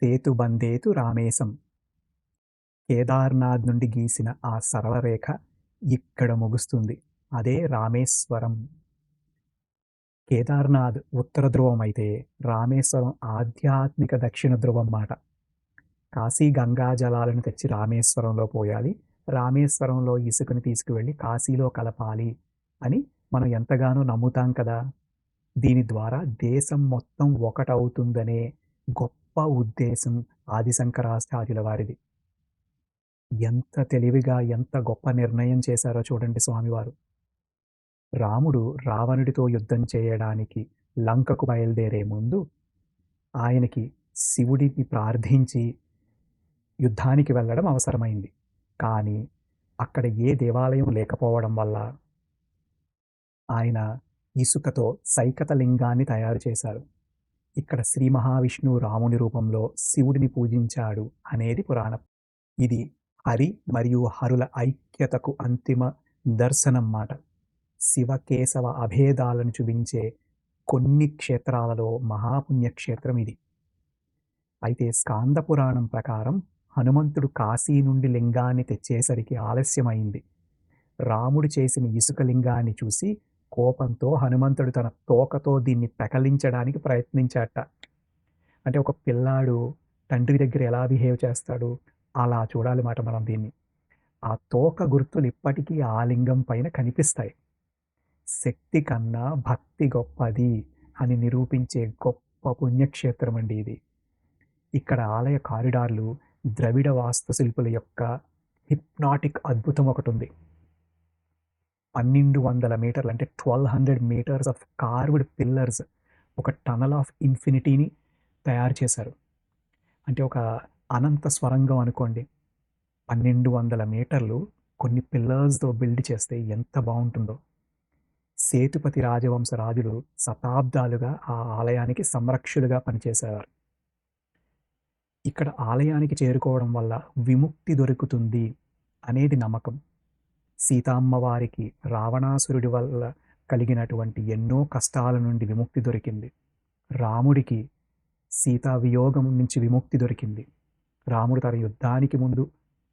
సేతుబంధేతు రామేశం. కేదార్నాథ్ నుండి గీసిన ఆ సరళరేఖ ఇక్కడ ముగుస్తుంది. అదే రామేశ్వరం. కేదార్నాథ్ ఉత్తర ధ్రువం అయితే రామేశ్వరం ఆధ్యాత్మిక దక్షిణ ధ్రువం మాట. కాశీ గంగా జలాలను తెచ్చి రామేశ్వరంలో పోయాలి. రామేశ్వరంలో ఇసుకని తీసుకువెళ్ళి కాశీలో కలపాలి అని మనం ఎంతగానో నమ్ముతాం కదా. దీని ద్వారా దేశం మొత్తం ఒకటవుతుందనే గొప్ప గొప్ప ఉద్దేశం ఆదిశంకరాచార్యుల వారిది. ఎంత తెలివిగా ఎంత గొప్ప నిర్ణయం చేశారో చూడండి స్వామివారు. రాముడు రావణుడితో యుద్ధం చేయడానికి లంకకు బయలుదేరే ముందు ఆయనకి శివుడిని ప్రార్థించి యుద్ధానికి వెళ్ళడం అవసరమైంది. కానీ అక్కడ ఏ దేవాలయం లేకపోవడం వల్ల ఆయన ఇసుకతో సైకత లింగాన్ని తయారు చేశారు. ఇక్కడ శ్రీ మహావిష్ణువు రాముని రూపంలో శివుడిని పూజించాడు అనేది పురాణం. ఇది హరి మరియు హరుల ఐక్యతకు అంతిమ దర్శనం మాట శివకేశవ అభేదాలను చూపించే కొన్ని క్షేత్రాలలో మహాపుణ్యక్షేత్రం ఇది. అయితే స్కాంద పురాణం ప్రకారం హనుమంతుడు కాశీ నుండి లింగాన్ని తెచ్చేసరికి ఆలస్యమైంది. రాముడు చేసిన ఇసుక లింగాన్ని చూసి కోపంతో హనుమంతుడు తన తోకతో దీన్ని పెకలించడానికి ప్రయత్నించాట అంటే ఒక పిల్లాడు తండ్రి దగ్గర ఎలా బిహేవ్ చేస్తాడు అలా చూడాలి మాట మనం దీన్ని. ఆ తోక గుర్తులు ఇప్పటికీ ఆ లింగం పైన కనిపిస్తాయి. శక్తి కన్నా భక్తి గొప్పది అని నిరూపించే గొప్ప పుణ్యక్షేత్రం అండి ఇది. ఇక్కడ ఆలయ కారిడార్లు ద్రవిడ వాస్తుశిల్పుల యొక్క హిప్నాటిక్ అద్భుతం ఒకటి ఉంది. పన్నెండు వందల మీటర్లు అంటే twelve hundred metres of carved pillars ఒక టనల్ ఆఫ్ ఇన్ఫినిటీని తయారు చేశారు. అంటే ఒక అనంత స్వరంగం అనుకోండి. పన్నెండు వందల మీటర్లు కొన్ని పిల్లర్స్తో బిల్డ్ చేస్తే ఎంత బాగుంటుందో. సేతుపతి రాజవంశ రాజులు శతాబ్దాలుగా ఆ ఆలయానికి సంరక్షులుగా పనిచేసేవారు. ఇక్కడ ఆలయానికి చేరుకోవడం వల్ల విముక్తి దొరుకుతుంది అనేది నమ్మకం. సీతామ్మవారికి రావణాసురుడి వల్ల కలిగినటువంటి ఎన్నో కష్టాల నుండి విముక్తి దొరికింది. రాముడికి సీతా వియోగం నుంచి విముక్తి దొరికింది. రాముడు తన యుద్ధానికి ముందు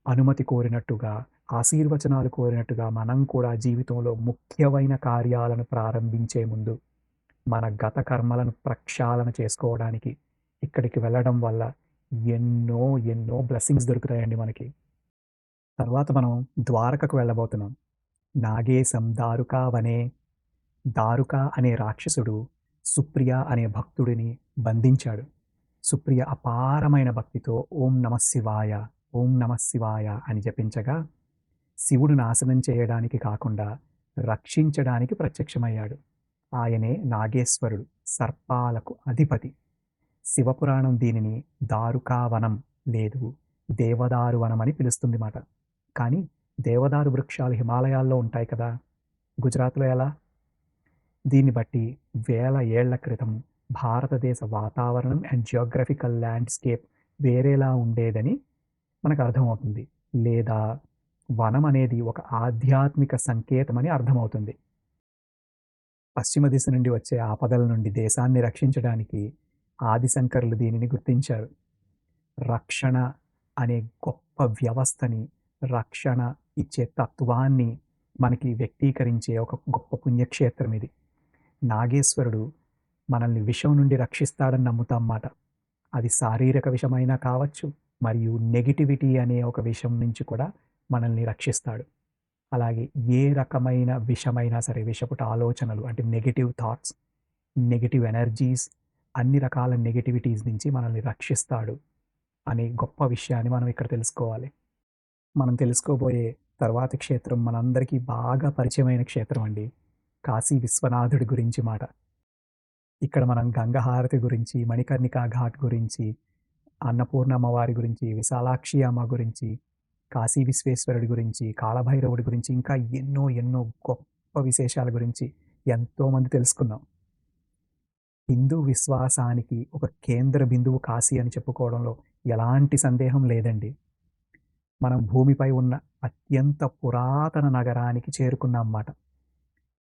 అనుమతి కోరినట్టుగా ఆశీర్వచనాలు కోరినట్టుగా మనం కూడా జీవితంలో ముఖ్యమైన కార్యాలను ప్రారంభించే ముందు మన గత కర్మలను ప్రక్షాళన చేసుకోవడానికి ఇక్కడికి వెళ్ళడం వల్ల ఎన్నో ఎన్నో బ్లెస్సింగ్స్ దొరుకుతాయండి మనకి. తర్వాత మనం ద్వారకకు వెళ్ళబోతున్నాం. నాగేశం దారుకా వనే దారుక అనే రాక్షసుడు సుప్రియ అనే భక్తుడిని బంధించాడు. సుప్రియ అపారమైన భక్తితో ఓం నమ శివాయ ఓం నమ శివాయ అని జపించగా శివుడు నాశనం చేయడానికి కాకుండా రక్షించడానికి ప్రత్యక్షమయ్యాడు. ఆయనే నాగేశ్వరుడు సర్పాలకు అధిపతి. శివపురాణం దీనిని దారుకావనం లేదు దేవదారువనం అని పిలుస్తుంది మాట కానీ దేవదారు వృక్షాలు హిమాలయాల్లో ఉంటాయి కదా. గుజరాత్లో ఎలా? దీన్ని బట్టి వేల ఏళ్ళ క్రితం భారతదేశ వాతావరణం అండ్ జియోగ్రఫికల్ ల్యాండ్స్కేప్ వేరేలా ఉండేదని మనకు అర్థమవుతుంది. లేదా వనం అనేది ఒక ఆధ్యాత్మిక సంకేతమని అర్థమవుతుంది. పశ్చిమ దిశ నుండి వచ్చే ఆపదల నుండి దేశాన్ని రక్షించడానికి ఆదిశంకరులు దీనిని గుర్తించారు. రక్షణ అనే గొప్ప వ్యవస్థని రక్షణ ఇచ్చే తత్వాన్ని మనకి వ్యక్తీకరించే ఒక గొప్ప పుణ్యక్షేత్రం ఇది. నాగేశ్వరుడు మనల్ని విషం నుండి రక్షిస్తాడని నమ్ముతాం మాట. అది శారీరక విషమైనా కావచ్చు మరియు నెగిటివిటీ అనే ఒక విషయం నుంచి కూడా మనల్ని రక్షిస్తాడు. అలాగే ఏ రకమైన విషమైనా సరే విషపుట ఆలోచనలు అంటే నెగిటివ్ థాట్స్ నెగిటివ్ ఎనర్జీస్ అన్ని రకాల నెగిటివిటీస్ నుంచి మనల్ని రక్షిస్తాడు అనే గొప్ప విషయాన్ని మనం ఇక్కడ తెలుసుకోవాలి. మనం తెలుసుకోబోయే తర్వాతి క్షేత్రం మనందరికీ బాగా పరిచయమైన క్షేత్రం అండి. కాశీ విశ్వనాథుడి గురించి మాట. ఇక్కడ మనం గంగహారతి గురించి మణికర్ణికా ఘాట్ గురించి అన్నపూర్ణమ్మ వారి గురించి విశాలాక్షి అమ్మ గురించి కాశీ విశ్వేశ్వరుడి గురించి కాలభైరవుడి గురించి ఇంకా ఎన్నో ఎన్నో గొప్ప విశేషాల గురించి ఎంతోమంది తెలుసుకున్నాం. హిందూ విశ్వాసానికి ఒక కేంద్ర బిందువు కాశీ అని చెప్పుకోవడంలో ఎలాంటి సందేహం లేదండి. మనం భూమిపై ఉన్న అత్యంత పురాతన నగరానికి చేరుకున్నాం అన్నమాట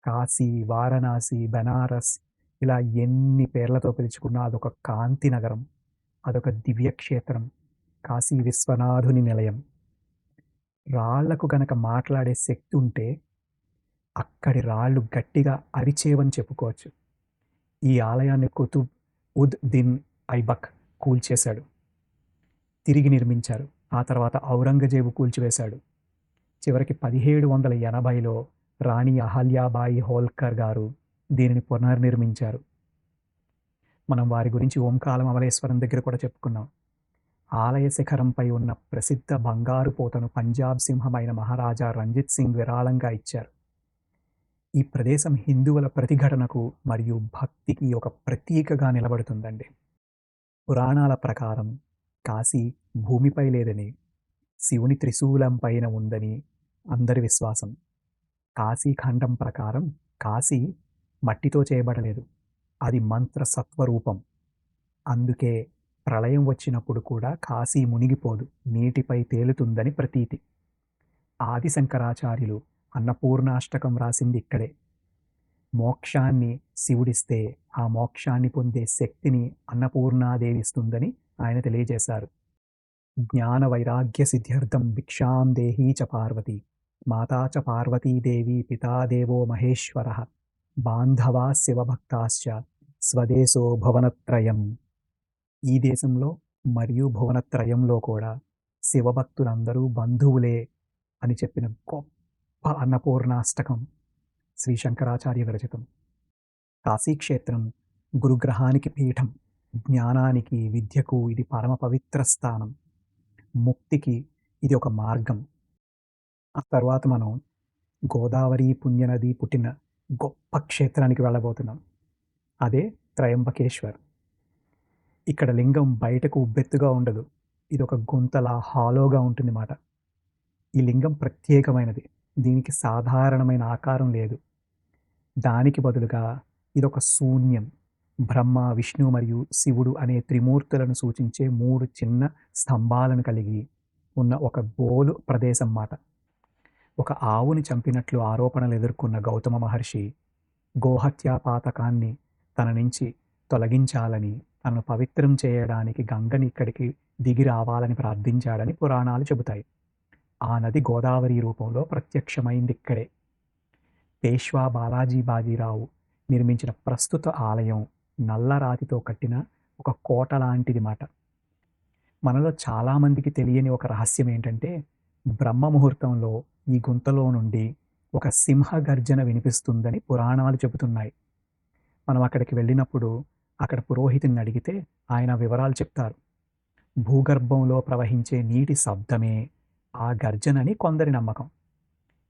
కాశీ వారణాసి బెనారస్ ఇలా ఎన్ని పేర్లతో పిలుచుకున్నా అదొక కాంతి నగరం అదొక దివ్యక్షేత్రం కాశీ విశ్వనాథుని నిలయం. రాళ్ళకు గనక మాట్లాడే శక్తి ఉంటే అక్కడి రాళ్ళు గట్టిగా అరిచేవని చెప్పుకోవచ్చు. ఈ ఆలయాన్ని కుతుబ్ ఉద్ దిన్ ఐబక్ కూల్చేశాడు. తిరిగి నిర్మించారు. ఆ తర్వాత ఔరంగజేబు కూల్చివేశాడు. చివరికి పదిహేడు వందల ఎనభైలో రాణి అహల్యాబాయి హోల్కర్ గారు దీనిని పునర్నిర్మించారు. మనం వారి గురించి ఓంకాలం అమలేశ్వరం దగ్గర కూడా చెప్పుకున్నాం. ఆలయ శిఖరంపై ఉన్న ప్రసిద్ధ బంగారు పోతను పంజాబ్ సింహమైన మహారాజా రంజిత్ సింగ్ విరాళంగా ఇచ్చారు. ఈ ప్రదేశం హిందువుల ప్రతిఘటనకు మరియు భక్తికి ఒక ప్రతీకగా నిలబడుతుందండి. పురాణాల ప్రకారం కాశీ భూమిపై లేదని శివుని త్రిశూలం పైన ఉందని అందరి విశ్వాసం. కాశీఖండం ప్రకారం కాశీ మట్టితో చేయబడలేదు. అది మంత్ర సత్వరూపం అందుకే ప్రళయం వచ్చినప్పుడు కూడా కాశీ మునిగిపోదు నీటిపై తేలుతుందని ప్రతీతి. ఆది శంకరాచార్యులు అన్నపూర్ణాష్టకం రాసింది ఇక్కడే. మోక్షాన్ని శివుడిస్తే ఆ మోక్షాన్ని పొందే శక్తిని అన్నపూర్ణాదేవిస్తుందని ఆయన తెలియజేశారు. జ్ఞాన వైరాగ్య సిద్ధ్యర్థం భిక్షాం దేహీ చ పార్వతి మాతా చ పార్వతీదేవి పితాదేవో మహేశ్వర బాంధవా శివభక్తాశ్చ స్వదేశో భువనత్రయం. ఈ దేశంలో మరియు భువనత్రయంలో కూడా శివభక్తులందరూ బంధువులే అని చెప్పిన గొప్ప అన్నపూర్ణాష్టకం శ్రీ శంకరాచార్య విరచితం. కాశీక్షేత్రం గురుగ్రహానికి పీఠం. జ్ఞానానికి విద్యకు ఇది పరమ పవిత్ర స్థానం. ముక్తికి ఇది ఒక మార్గం. ఆ తర్వాత మనం గోదావరి పుణ్యనది పుట్టిన గొప్ప క్షేత్రానికి వెళ్ళబోతున్నాం. అదే త్రయంబకేశ్వర్. ఇక్కడ లింగం బయటకు ఉబ్బెత్తుగా ఉండదు. ఇది ఒక గుంతలా హాలోగా ఉంటుంది మాట ఈ లింగం ప్రత్యేకమైనది. దీనికి సాధారణమైన ఆకారం లేదు. దానికి బదులుగా ఇదొక శూన్యం. బ్రహ్మ విష్ణు మరియు శివుడు అనే త్రిమూర్తులను సూచించే మూడు చిన్న స్తంభాలను కలిగి ఉన్న ఒక గోలు ప్రదేశం మాట ఒక ఆవుని చంపినట్లు ఆరోపణలు ఎదుర్కొన్న గౌతమ మహర్షి గోహత్యా పాతకాన్ని తన నుంచి తొలగించాలని తనను పవిత్రం చేయడానికి గంగని ఇక్కడికి దిగి రావాలని ప్రార్థించాడని పురాణాలు చెబుతాయి. ఆ నది గోదావరి రూపంలో ప్రత్యక్షమైంది ఇక్కడే. పేష్వా బాలాజీ బాజీరావు నిర్మించిన ప్రస్తుత ఆలయం నల్ల రాతితో కట్టిన ఒక కోట లాంటిది మాట. మనలో చాలామందికి తెలియని ఒక రహస్యం ఏంటంటే బ్రహ్మ ముహూర్తంలో ఈ గుంతలో నుండి ఒక సింహ గర్జన వినిపిస్తుందని పురాణాలు చెబుతున్నాయి. మనం అక్కడికి వెళ్ళినప్పుడు అక్కడ పురోహితుని అడిగితే ఆయన వివరాలు చెప్తారు. భూగర్భంలో ప్రవహించే నీటి శబ్దమే ఆ గర్జనని కొందరి నమ్మకం.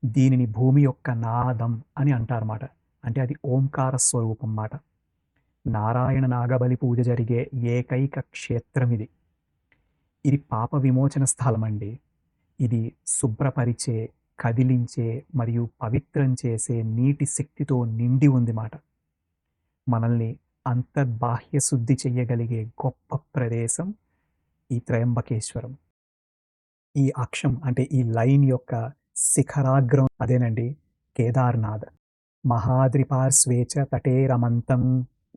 దీనిని భూమి యొక్క నాదం అని అంటారన్నమాట అంటే అది ఓంకార స్వరూపం మాట. నారాయణ నాగబలి పూజ జరిగే ఏకైక క్షేత్రం ఇది ఇది పాప విమోచన స్థలం అండి ఇది శుభ్రపరిచే కదిలించే మరియు పవిత్రం చేసే నీటి శక్తితో నిండి ఉంది మాట మనల్ని అంతర్బాహ్య శుద్ధి చెయ్యగలిగే గొప్ప ప్రదేశం ఈ త్రయంబకేశ్వరం. ఈ అక్షం అంటే ఈ లైన్ యొక్క శిఖరాగ్రం అదేనండి. కేదార్నాథ్. మహాద్రిపార్శ్వేచ తటే రమంతం.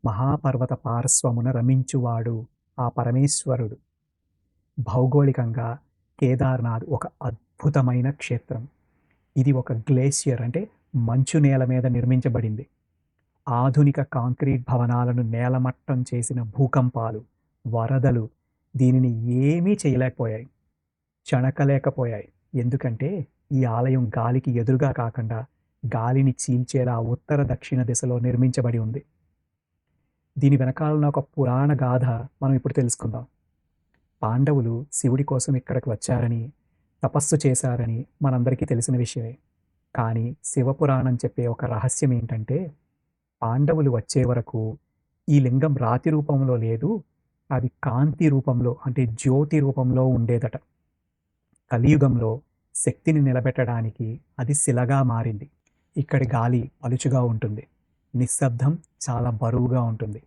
మహాపర్వత పార్శ్వమున రమించువాడు ఆ పరమేశ్వరుడు. భౌగోళికంగా కేదార్నాథ్ ఒక అద్భుతమైన క్షేత్రం. ఇది ఒక గ్లేషియర్ అంటే మంచు నేల మీద నిర్మించబడింది. ఆధునిక కాంక్రీట్ భవనాలను నేలమట్టం చేసిన భూకంపాలు వరదలు దీనిని ఏమీ చేయలేకపోయాయి. చణకలేకపోయాయి. ఎందుకంటే ఈ ఆలయం గాలికి ఎదురుగా కాకుండా గాలిని చీల్చేలా ఉత్తర దక్షిణ దిశలో నిర్మించబడి ఉంది. దీని వెనకాలన్న ఒక పురాణ గాథ మనం ఇప్పుడు తెలుసుకుందాం. పాండవులు శివుడి కోసం ఇక్కడికి వచ్చారని తపస్సు చేశారని మనందరికీ తెలిసిన విషయమే. కానీ శివపురాణం చెప్పే ఒక రహస్యం ఏంటంటే పాండవులు వచ్చే వరకు ఈ లింగం రాతి రూపంలో లేదు అది కాంతి రూపంలో అంటే జ్యోతి రూపంలో ఉండేదట. కలియుగంలో శక్తిని నిలబెట్టడానికి అది శిలగా మారింది. ఇక్కడి గాలి పలుచుగా ఉంటుంది. నిశ్శబ్దం చాలా బరువుగా ఉంటుంది.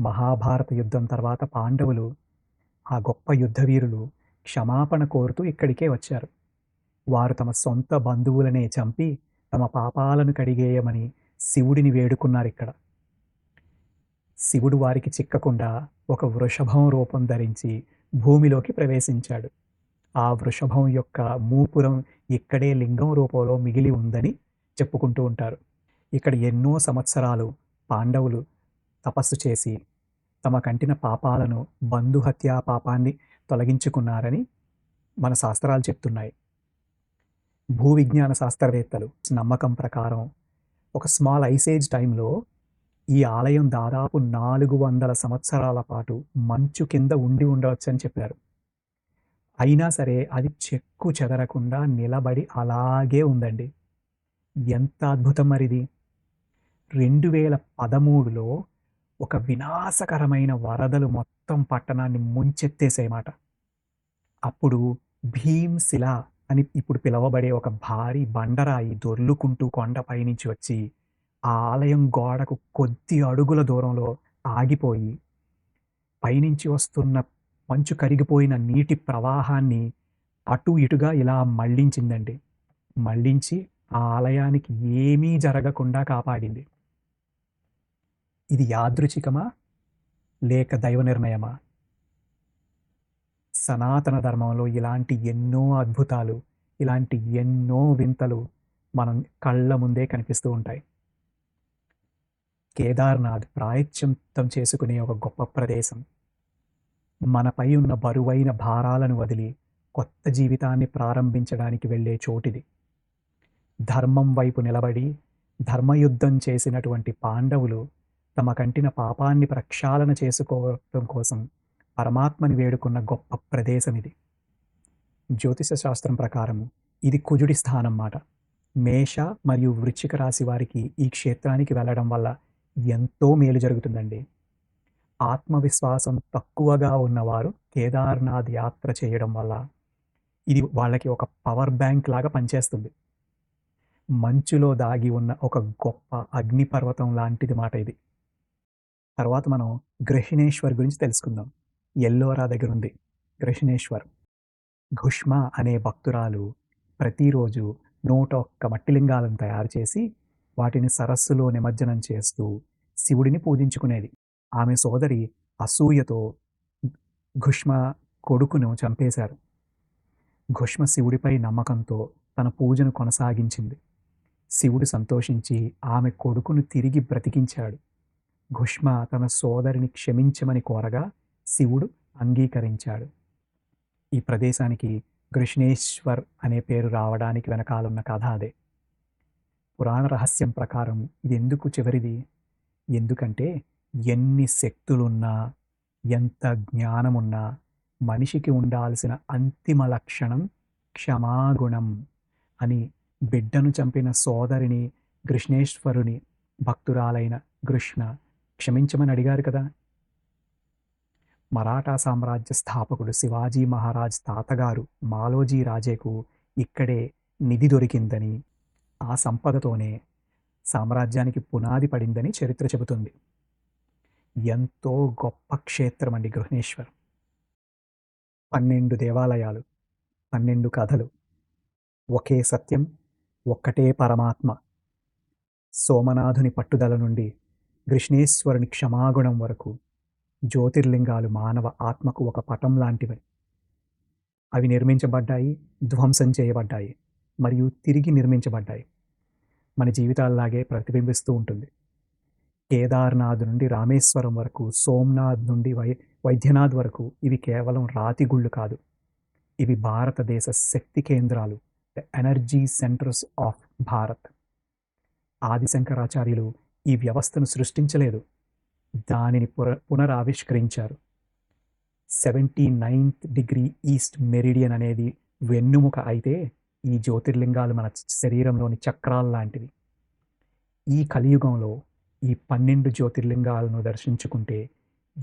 మహాభారత యుద్ధం తర్వాత పాండవులు ఆ గొప్ప యుద్ధవీరులు క్షమాపణ కోరుతూ ఇక్కడికే వచ్చారు. వారు తమ సొంత బంధువులనే చంపి తమ పాపాలను కడిగేయమని శివుడిని వేడుకున్నారు ఇక్కడ. శివుడు వారికి చిక్కకుండా ఒక వృషభం రూపం ధరించి భూమిలోకి ప్రవేశించాడు. ఆ వృషభం యొక్క మూపురం ఇక్కడే లింగం రూపంలో మిగిలి ఉందని చెప్పుకుంటూ ఉంటారు. ఇక్కడ ఎన్నో సంవత్సరాలు పాండవులు తపస్సు చేసి తమ కంటిన పాపాలను బంధుహత్యా పాపాన్ని తొలగించుకున్నారని మన శాస్త్రాలు చెప్తున్నాయి. భూ విజ్ఞాన శాస్త్రవేత్తలు నమ్మకం ప్రకారం ఒక స్మాల్ ఐసేజ్ టైంలో ఈ ఆలయం దాదాపు నాలుగు వందల సంవత్సరాల పాటు మంచు కింద ఉండి ఉండవచ్చు అని చెప్పారు. అయినా సరే అది చెక్కు చెదరకుండా నిలబడి అలాగే ఉందండి. ఎంత అద్భుతం మరిది! రెండు వేల పదమూడులో ఒక వినాశకరమైన వరదలు మొత్తం పట్టణాన్ని ముంచెత్తేసేమాట అప్పుడు భీమ్శిల అని ఇప్పుడు పిలువబడే ఒక భారీ బండరాయి దొర్లుకుంటూ కొండపై నుంచి వచ్చి ఆ ఆలయం గోడకు కొద్ది అడుగుల దూరంలో ఆగిపోయి పైనుంచి వస్తున్న మంచు కరిగిపోయిన నీటి ప్రవాహాన్ని అటు ఇటుగా ఇలా మళ్ళించిందండి మళ్ళించి ఆ ఆలయానికి ఏమీ జరగకుండా కాపాడింది. ఇది యాదృచ్ఛికమా? లేక దైవ నిర్ణయమా? సనాతన ధర్మంలో ఇలాంటి ఎన్నో అద్భుతాలు ఇలాంటి ఎన్నో వింతలు మనం కళ్ళ ముందే కనిపిస్తూ ఉంటాయి. కేదార్నాథ్ ప్రాయశ్చిత్తం చేసుకునే ఒక గొప్ప ప్రదేశం. మనపై ఉన్న బరువైన భారాలను వదిలి కొత్త జీవితాన్ని ప్రారంభించడానికి వెళ్ళే చోటిది. ధర్మం వైపు నిలబడి ధర్మయుద్ధం చేసినటువంటి పాండవులు తమ కంటిన పాపాన్ని ప్రక్షాళన చేసుకోవడం కోసం పరమాత్మని వేడుకున్న గొప్ప ప్రదేశం ఇది జ్యోతిష శాస్త్రం ప్రకారం ఇది కుజుడి స్థానం మాట మేష మరియు వృశ్చిక రాశి వారికి ఈ క్షేత్రానికి వెళ్ళడం వల్ల ఎంతో మేలు జరుగుతుందండి. ఆత్మవిశ్వాసం తక్కువగా ఉన్నవారు కేదార్నాథ్ యాత్ర చేయడం వల్ల ఇది వాళ్ళకి ఒక పవర్ బ్యాంక్ లాగా పనిచేస్తుంది. మంచులో దాగి ఉన్న ఒక గొప్ప అగ్నిపర్వతం లాంటిది మాట ఇది. తర్వాత మనం గ్రహిణేశ్వర్ గురించి తెలుసుకుందాం. ఎల్లోరా దగ్గర ఉంది గ్రహిణేశ్వర్. ఘుష్మ అనే భక్తురాలు ప్రతిరోజు నూట ఒక్క మట్టిలింగాలను తయారు చేసి వాటిని సరస్సులో నిమజ్జనం చేస్తూ శివుడిని పూజించుకునేది. ఆమె సోదరి అసూయతో ఘుష్మ కొడుకును చంపేశారు. ఘుష్మ శివుడిపై నమ్మకంతో తన పూజను కొనసాగించింది. శివుడు సంతోషించి ఆమె కొడుకును తిరిగి బ్రతికించాడు. ఘుష్మ తన సోదరిని క్షమించమని కోరగా శివుడు అంగీకరించాడు. ఈ ప్రదేశానికి కృష్ణేశ్వర్ అనే పేరు రావడానికి వెనకాలన్న కథ అదే. పురాణ రహస్యం ప్రకారం ఇది ఎందుకు చివరిది? ఎందుకంటే ఎన్ని శక్తులున్నా ఎంత జ్ఞానమున్నా మనిషికి ఉండాల్సిన అంతిమ లక్షణం క్షమాగుణం అని బిడ్డను చంపిన సోదరిని కృష్ణేశ్వరుని భక్తురాలైన కృష్ణ క్షమించమని అడిగారు కదా. మరాఠా సామ్రాజ్య స్థాపకుడు శివాజీ మహారాజ్ తాతగారు మాలోజీ రాజేకు ఇక్కడే నిధి దొరికిందని ఆ సంపదతోనే సామ్రాజ్యానికి పునాది పడిందని చరిత్ర చెబుతుంది. ఎంతో గొప్ప క్షేత్రం అండి గృహణేశ్వర్. పన్నెండు దేవాలయాలు పన్నెండు కథలు ఒకే సత్యం ఒక్కటే పరమాత్మ. సోమనాథుని పట్టుదల నుండి కృష్ణేశ్వరుని క్షమాగుణం వరకు జ్యోతిర్లింగాలు మానవ ఆత్మకు ఒక పటం లాంటివి అవి నిర్మించబడ్డాయి ధ్వంసం చేయబడ్డాయి మరియు తిరిగి నిర్మించబడ్డాయి. మన జీవితాల్లాగే ప్రతిబింబిస్తూ ఉంటుంది. కేదార్నాథ్ నుండి రామేశ్వరం వరకు సోమ్నాథ్ నుండి వై వైద్యనాథ్ వరకు ఇవి కేవలం రాతి గుళ్ళు కాదు. ఇవి భారతదేశ శక్తి కేంద్రాలు the energy centres of Bharat. ఆదిశంకరాచార్యులు ఈ వ్యవస్థను సృష్టించలేదు. దానిని పుర పునరావిష్కరించారు. Seventy ninth degree east meridian అనేది వెన్నుముక అయితే ఈ జ్యోతిర్లింగాలు మన శరీరంలోని చక్రాలు లాంటివి. ఈ కలియుగంలో ఈ పన్నెండు జ్యోతిర్లింగాలను దర్శించుకుంటే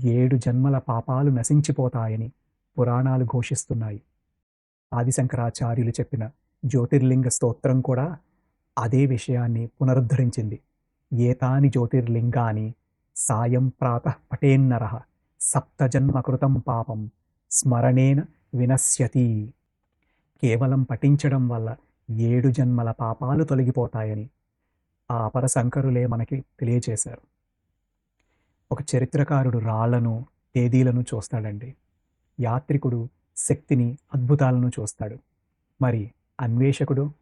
ఏడు జన్మల పాపాలు నశించిపోతాయని పురాణాలు ఘోషిస్తున్నాయి. ఆదిశంకరాచార్యులు చెప్పిన జ్యోతిర్లింగ స్తోత్రం కూడా అదే విషయాన్ని పునరుద్ధరించింది. ఏతాని జ్యోతిర్లింగాని సాయం ప్రాత పటేన్నర సప్తజన్మకృతం పాపం స్మరణేన వినశ్యతి కేవలం పఠించడం వల్ల ఏడు జన్మల పాపాలు తొలగిపోతాయని ఆ పరశంకరులే మనకి తెలియజేశారు ఒక చరిత్రకారుడు రాళ్ళను తేదీలను చూస్తాడండి. యాత్రికుడు శక్తిని అద్భుతాలను చూస్తాడు. మరి అన్వేషకుడు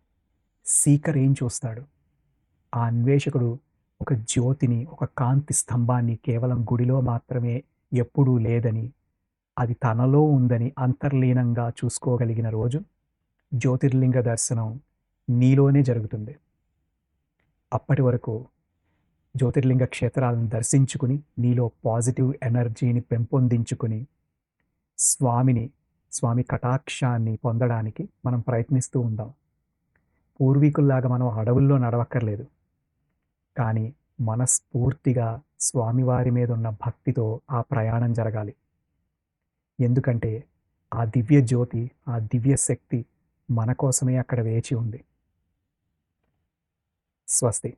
సీకర్ ఏం చూస్తాడు? ఆ అన్వేషకుడు ఒక జ్యోతిని ఒక కాంతి స్తంభాన్ని కేవలం గుడిలో మాత్రమే ఎప్పుడూ లేదని అది తనలో ఉందని అంతర్లీనంగా చూసుకోగలిగిన రోజు జ్యోతిర్లింగ దర్శనం నీలోనే జరుగుతుంది. అప్పటి వరకు జ్యోతిర్లింగ క్షేత్రాలను దర్శించుకుని నీలో పాజిటివ్ ఎనర్జీని పెంపొందించుకుని స్వామిని స్వామి కటాక్షాన్ని పొందడానికి మనం ప్రయత్నిస్తూ ఉందాం. పూర్వీకుల్లాగా మనం అడవుల్లో నడవక్కర్లేదు. కానీ మనస్ఫూర్తిగా స్వామివారి మీద ఉన్న భక్తితో ఆ ప్రయాణం జరగాలి. ఎందుకంటే ఆ దివ్య జ్యోతి ఆ దివ్య శక్తి మన కోసమే అక్కడ వేచి ఉంది. స్వస్తి.